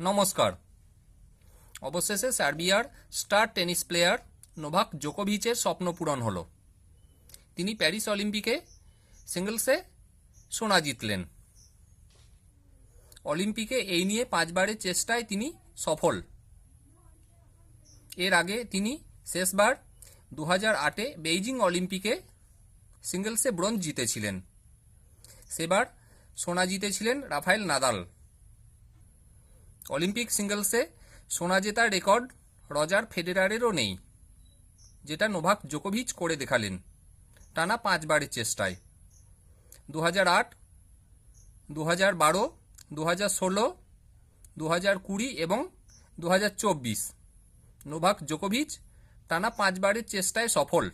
নমস্কার। অবশেষে সার্বিয়ার স্টার টেনিস প্লেয়ার নোভাক জোকোভিচের স্বপ্ন পূরণ হলো। তিনি প্যারিস অলিম্পিকে সিঙ্গলসে সোনা জিতলেন। অলিম্পিকে এই নিয়ে পাঁচবারের চেষ্টায় তিনি সফল। এর আগে তিনি শেষবার দু হাজার আটে বেইজিং অলিম্পিকে সিঙ্গলসে ব্রোঞ্জ জিতেছিলেন। সেবার সোনা জিতেছিলেন রাফায়েল নাদাল। অলিম্পিক সিঙ্গলসে সোনা জেতার রেকর্ড রজার ফেডেরারেরও নেই, যেটা নোভাক জোকোভিচ করে দেখালেন টানা পাঁচবারের চেষ্টায়। দু হাজার আট দু হাজার বারো দু হাজার ষোলো দু হাজার কুড়ি এবং দু হাজার চব্বিশ। নোভাক জোকোভিচ টানা পাঁচবারের চেষ্টায় সফল।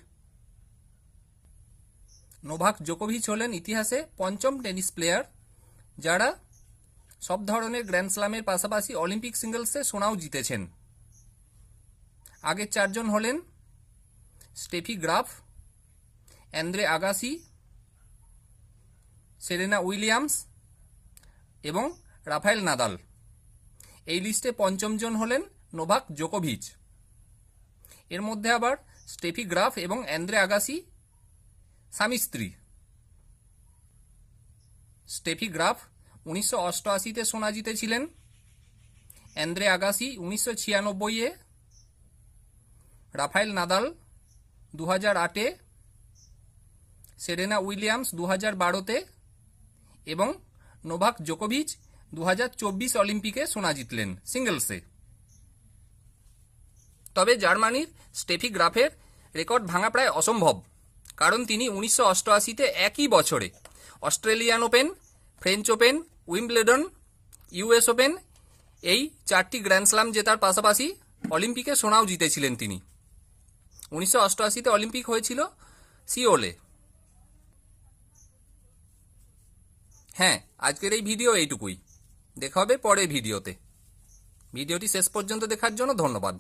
নোভাক জোকোভিচ হলেন ইতিহাসে পঞ্চম টেনিস প্লেয়ার, যারা সব ধরনের গ্র্যান্ড স্লামের পাশাপাশি অলিম্পিক সিঙ্গলসে সোনাও জিতেছেন। আগের চারজন হলেন Steffi Graf, Andre Agassi, Serena Williams এবং রাফায়েল নাদাল। এই লিস্টে পঞ্চমজন হলেন নোভাক জোকোভিচ। এর মধ্যে আবার স্টেফি গ্রাফ এবং অ্যান্দ্রে আগাসি স্বামী স্ত্রী। স্টেফি গ্রাফ উনিশশো অষ্টআশিতে সোনা জিতেছিলেন। অ্যান্দ্রে আগাসি উনিশশো ছিয়ানব্বইয়ে। রাফায়েল নাদাল দু হাজার আটে। সেরেনা উইলিয়ামস দু হাজার বারোতে। এবং নোভাক জোকোভিচ দু হাজার চব্বিশ অলিম্পিকে সোনা জিতলেন সিঙ্গলসে। তবে জার্মানির স্টেফি গ্রাফের রেকর্ড ভাঙা প্রায় অসম্ভব, কারণ তিনি উনিশশো অষ্টআশিতে একই বছরে Australian Open, French Open Wimbledon US Open এই চারটি গ্র্যান্ড স্লাম জেতার পাশাপাশি অলিম্পিকে সোনাও জিতেছিলেন তিনি। উনিশশো অষ্টআশিতে অলিম্পিক হয়েছিল সিওলে হ্যাঁ আজকের এই ভিডিও এইটুকুই। দেখা হবে পরের ভিডিওতে। ভিডিওটি শেষ পর্যন্ত দেখার জন্য ধন্যবাদ।